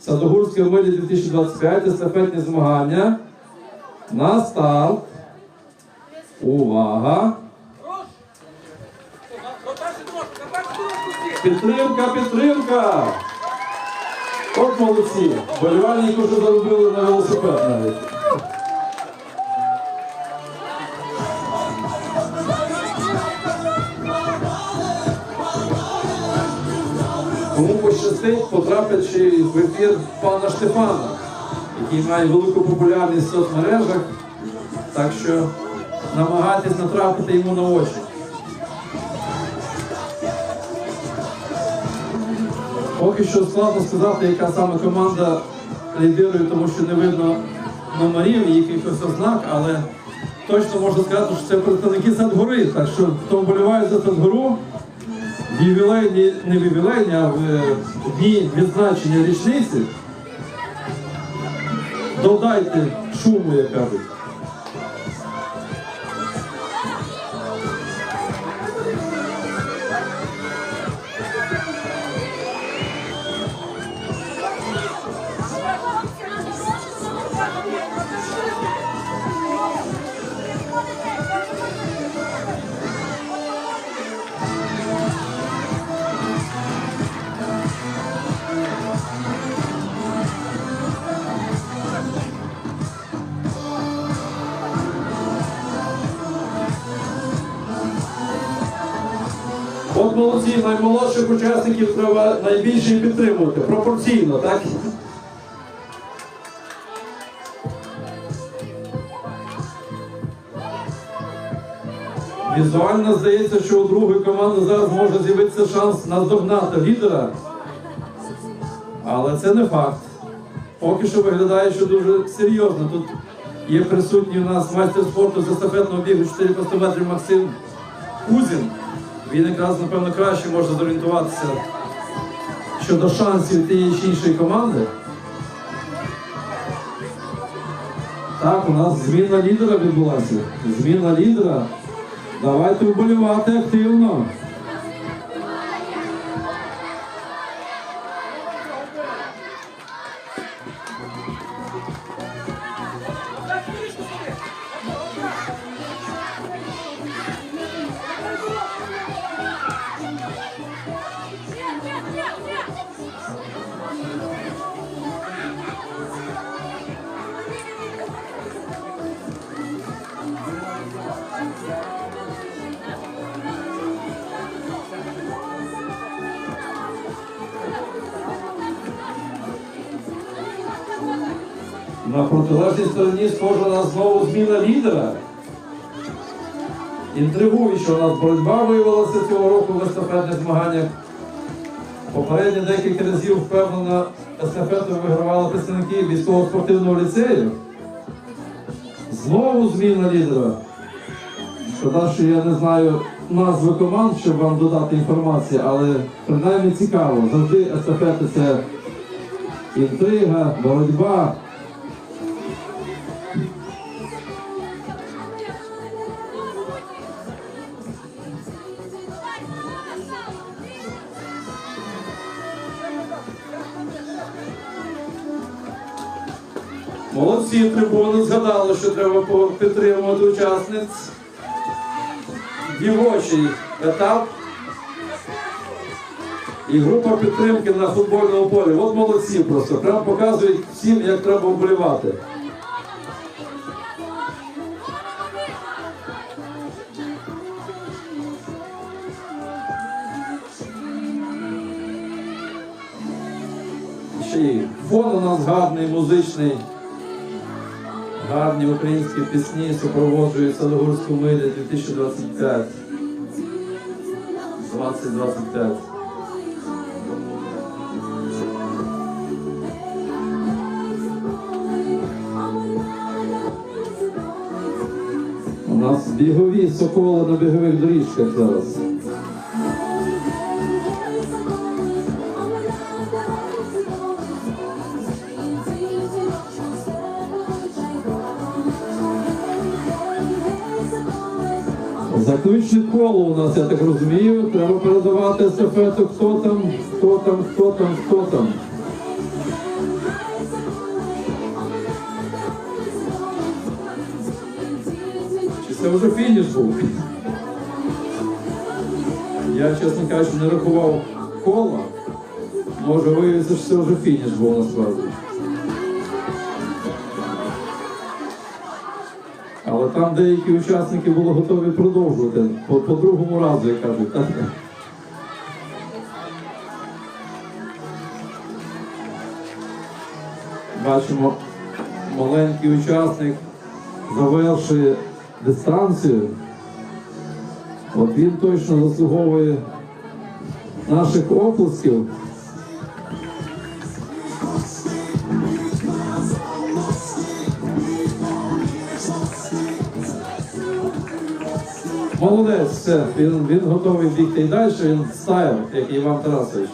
Садогурської милі 2025 естафетні змагання. На старт. Увага! Підтримка, підтримка! От молодці! Болівальники вже заробили на велосипед навіть. Кому пощастить, потрапить в ефір пана Штефана, який має велику популярність в соцмережах. Так що намагайтесь натрапити йому на очі. Поки що складно сказати, яка саме команда лідирує, тому що не видно номерів і якихось ознак, але точно можна сказати, що це представники Садгори. Так що хто вболіває за Садгору, в ювілейні, не в ювілейні, а в дні відзначення річниці, додайте шуму, як кажуть. От наймолодших учасників треба найбільше підтримувати. Пропорційно, так? Візуально здається, що у другої команди зараз може з'явитися шанс наздогнати лідера. Але це не факт. Поки що виглядає, що дуже серйозно. Тут є присутній у нас майстер спорту з естафетного бігу 400 метрів Максим Кузін. Він якраз, напевно, краще може зорієнтуватися щодо шансів тієї чи іншої команди. Так, у нас зміна лідера відбулася. Зміна лідера. Давайте вболівати активно. На протилежній стороні схоже на знову зміна лідера. Інтригуюча у нас боротьба виявилася цього року в естафетних змаганнях. Попередньо декілька разів впевнено естафету вигравали представники військово-спортивного ліцею. Знову зміна лідера. Шкода, що я не знаю назви команд, щоб вам додати інформацію, але принаймні цікаво. Завжди естафети це інтрига, боротьба. Молодці трибуни згадали, що треба підтримувати учасниць. Дівочий етап. І група підтримки на футбольному полі. От молодці просто. Прям показують всім, як треба вболівати. Ще й фон у нас гарний, музичний. Гарні українські пісні супроводжують Садогурську милі 2025. 2025. У нас бігові соколи на бігових доріжках зараз. до інших коло у нас, я так розумію, треба передавати естафету, хто там, хто там, хто там, хто там. Чи це вже фініш був? Я, чесно кажучи, не рахував кола. Може, виявиться, що це вже фініш був насправді. Але там деякі учасники були готові продовжувати по, по другому разу, як кажуть. так? Бачимо, маленький учасник завершує дистанцію. От він точно заслуговує наших оплесків. Молодець, все, він, він готовий бігти і далі, він стайл, як Іван Тарасович.